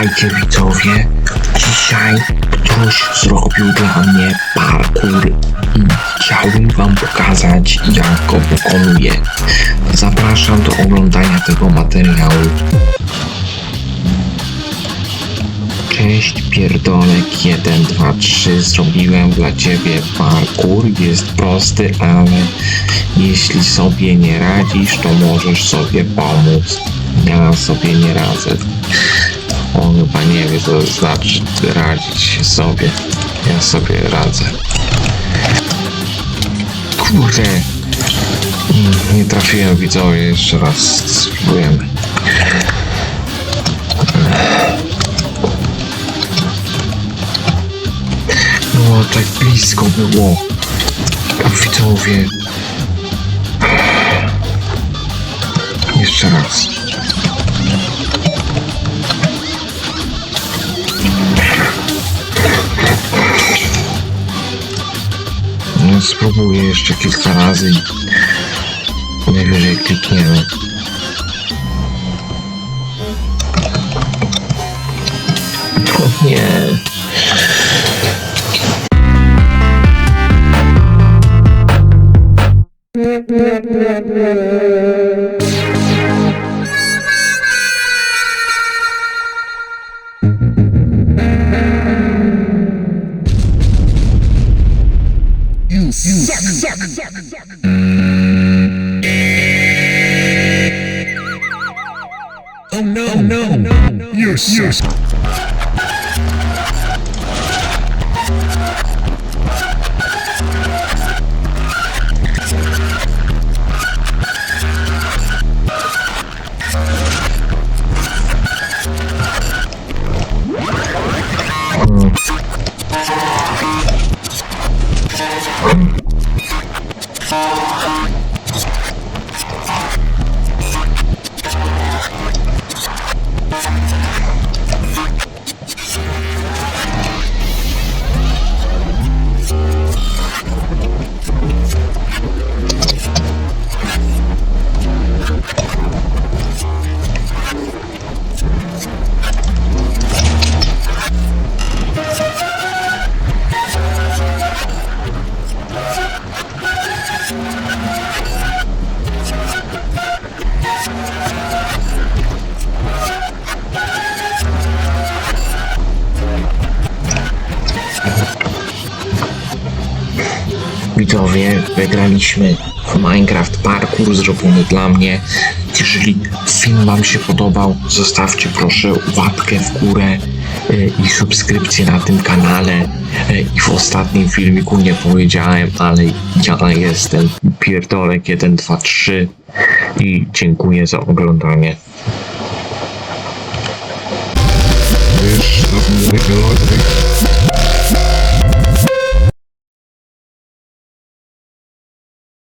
Słuchajcie widzowie, dzisiaj ktoś zrobił dla mnie parkour i chciałbym wam pokazać jak go wykonuję. Zapraszam do oglądania tego materiału. Cześć pierdolek 1, 2, 3 Zrobiłem dla ciebie parkour. Jest prosty, ale Jeśli sobie nie radzisz To możesz sobie pomóc. Ja sobie nie radzę On chyba nie wie co to znaczy Radzić sobie Ja sobie radzę Kurde Nie trafiłem widzowie Jeszcze raz spróbujemy No, tak blisko było. Widzowie. Jeszcze raz. Spróbuję jeszcze kilka razy i najwyżej klikniemy. O nie. Oh no, no, no, you're so widzowie, wygraliśmy w Minecraft parkour zrobiony dla mnie. Jeżeli film Wam się podobał, zostawcie proszę łapkę w górę e, i subskrypcję na tym kanale. E, I w ostatnim filmiku nie powiedziałem, ale ja jestem pierdolek 123 i dziękuję za oglądanie.